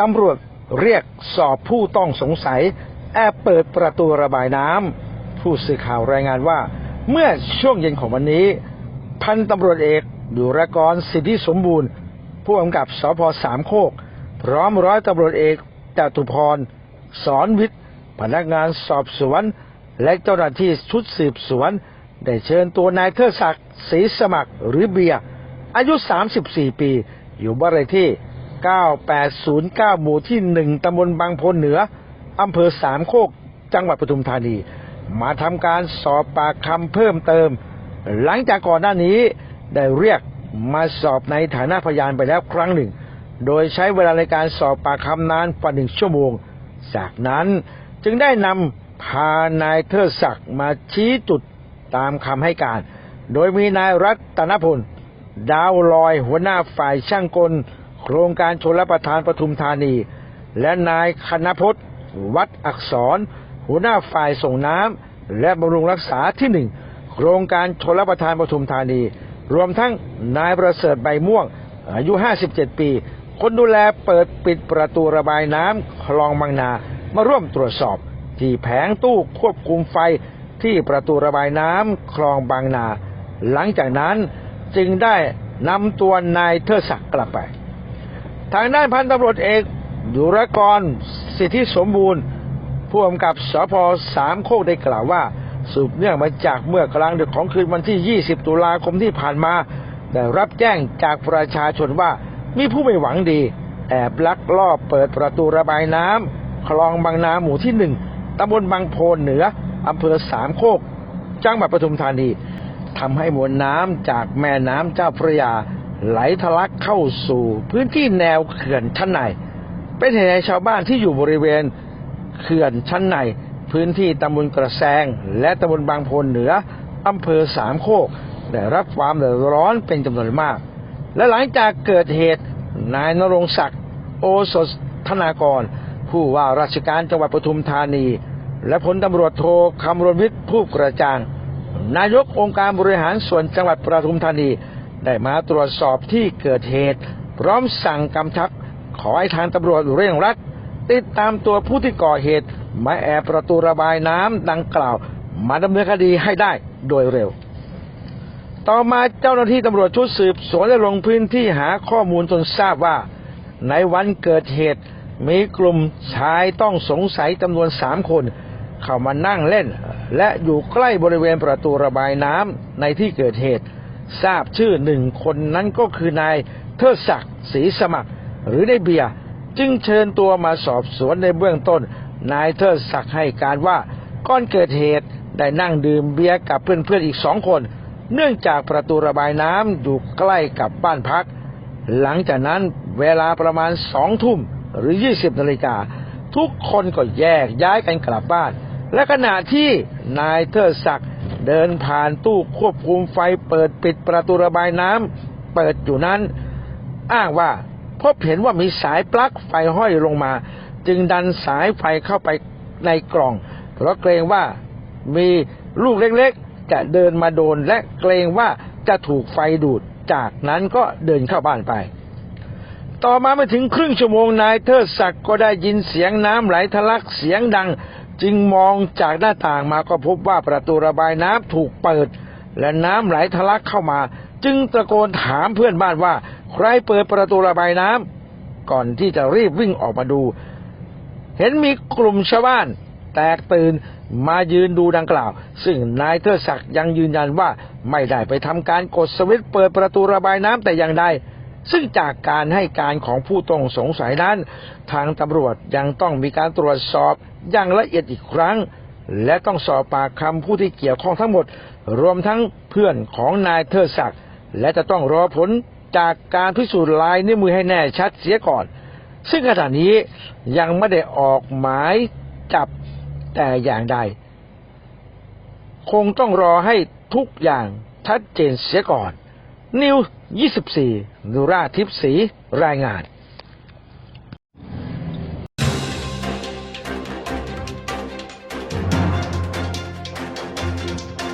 ตำรวจเรียกสอบผู้ต้องสงสัย แอบเปิดประตูระบายน้ำผู้สื่อข่าวรายงานว่า เมื่อช่วงเย็นของวันนี้ พันตำรวจเอกดุรกรสิทธิสมบูรณ์ ผู้กำกับสพสามโคก พร้อมร้อยตำรวจเอกจตุพร สอนวิทย์ พนักงานสอบสวน และเจ้าหน้าที่ชุดสืบสวน ได้เชิญตัวนายเทิดศักดิ์ศรีสมัครหรือเบียร์อายุ 34 ปี อยู่บ้านเลขที่ 9809 หมู่ที่ 1ตำบลบางพลเหนืออำเภอสามโคก จังหวัดปทุมธานี มาทำการสอบปากคำเพิ่มเติม หลังจากก่อนหน้านี้ได้เรียกมาสอบในฐานะพยานไปแล้วครั้งหนึ่ง โดยใช้เวลาในการสอบปากคำนานกว่าหนึ่งชั่วโมง จากนั้นจึงได้นำพานายเทิดศักดิ์มาชี้จุดตามคำให้การ โดยมีนายรัตนพล ดาวลอยหัวหน้าฝ่ายช่างกล โครงการชลประทานปทุมธานี และนายคณพจน์ วัดอักษร หัวหน้าฝ่ายส่งน้ำและบำรุงรักษาที่หนึ่งโครงการชลประทานปทุมธานี รวมทั้งนายประเสริฐใบม่วง อายุ 57 ปี คนดูแลเปิดปิดประตูระบายน้ำคลองบางนามาร่วมตรวจสอบ ที่แผงตู้ควบคุมไฟที่ประตูระบายน้ำคลองบางนา หลังจากนั้นจึงได้นำตัวนายเทิดศักดิ์กลับไป ทางด้านพันตำรวจเอกดุรกรสิทธิสมบูรณ์ ผู้กำกับสพสามโคกได้กล่าวว่า สืบเนื่องมาจากเมื่อกลางดึกของคืนวันที่ 20 ตุลาคมที่ผ่านมา ได้รับแจ้งจากประชาชนว่ามีผู้ไม่หวังดี แอบลักลอบเปิดประตูระบายน้ำคลองบางนาหมู่ที่หนึ่งตำบลบางโพนเหนืออำเภอสามโคกจังหวัดปทุมธานีทำให้มวลน้ำจากแม่น้ำเจ้าพระยา ไหลทะลักเข้าสู่พื้นที่แนวเขื่อนชั้นใน เป็นเหตุให้ชาวบ้านที่อยู่บริเวณเขื่อนชั้นใน พื้นที่ตำบลกระแซง และตำบลบางโพนเหนืออำเภอสามโคก ได้รับความเดือดร้อนเป็นจำนวนมาก และหลังจากเกิดเหตุนายนรงศักดิ์โอสถธนากร ผู้ว่าราชการจังหวัดปทุมธานี และพลตำรวจโทคำรณวิทย์ผู้กระจางนายกองค์การบริหารส่วนจังหวัดปทุมธานี ได้มาตรวจสอบที่เกิดเหตุ พร้อมสั่งกำชับขอให้ทางตำรวจเร่งรัดติดตามตัวผู้ที่ก่อเหตุ มาแอบประตูระบายน้ำดังกล่าว มาดำเนินคดีให้ได้โดยเร็ว ต่อมาเจ้าหน้าที่ตำรวจชุดสืบสวนได้ลงพื้นที่หาข้อมูลจนทราบว่า ในวันเกิดเหตุ มีกลุ่มชายต้องสงสัยจำนวนสามคน เข้ามานั่งเล่น และอยู่ใกล้บริเวณประตูระบายน้ำในที่เกิดเหตุ ทราบชื่อหนึ่งคนนั้นก็คือนายเทิดศักดิ์ศรีสมัคร หรือได้เบียร์จึงเชิญตัวมาสอบสวนในเบื้องต้น นายเทิดศักดิ์ให้การว่าก่อนเกิดเหตุได้นั่งดื่มเบียร์กับเพื่อนๆอีกสองคน เนื่องจากประตูระบายน้ำอยู่ใกล้กับบ้านพัก หลังจากนั้นเวลาประมาณสองทุ่มหรือ 20นาฬิกาทุกคนก็แยกย้ายกันกลับบ้าน และขณะที่นายเทิดศักดิ์ เดินผ่านตู้ควบคุมไฟเปิดปิดประตูระบายน้ำเปิดอยู่นั้น อ้างว่าพบเห็นว่ามีสายปลั๊กไฟห้อยลงมา จึงดันสายไฟเข้าไปในกล่อง เพราะเกรงว่ามีลูกเล็กๆ จะเดินมาโดนและเกรงว่าจะถูกไฟดูดจากนั้นก็เดินเข้าบ้านไป ต่อมาไม่ถึงครึ่งชั่วโมงนายเทิดศักดิ์ก็ได้ยินเสียงน้ำไหลทะลักเสียงดัง จึงมองจากหน้าต่างมาก็พบว่าประตูระบายน้ำถูกเปิด และน้ำไหลทะลักเข้ามา จึงตะโกนถามเพื่อนบ้านว่า ใครเปิดประตูระบายน้ำก่อนที่จะรีบวิ่งออกมาดู เห็นมีกลุ่มชาวบ้านแตกตื่นมายืนดูดังกล่าว ซึ่งนายเทิดศักดิ์ยังยืนยันว่าไม่ได้ไปทำการกดสวิตช์เปิดประตูระบายน้ำแต่อย่างใด ซึ่งจากการให้การของผู้ต้องสงสัยนั้น ทางตำรวจยังต้องมีการตรวจสอบอย่างละเอียดอีกครั้ง และต้องสอบปากคำผู้ที่เกี่ยวข้องทั้งหมด รวมทั้งเพื่อนของนายเทิดศักดิ์และจะต้องรอผลจากการพิสูจน์ลายนิ้วมือให้แน่ชัดเสียก่อน ซึ่งขณะนี้ยังไม่ได้ออกหมายจับแต่อย่างใด คงต้องรอให้ทุกอย่างชัดเจนเสียก่อน นิว 24 นุราทิพสีรายงาน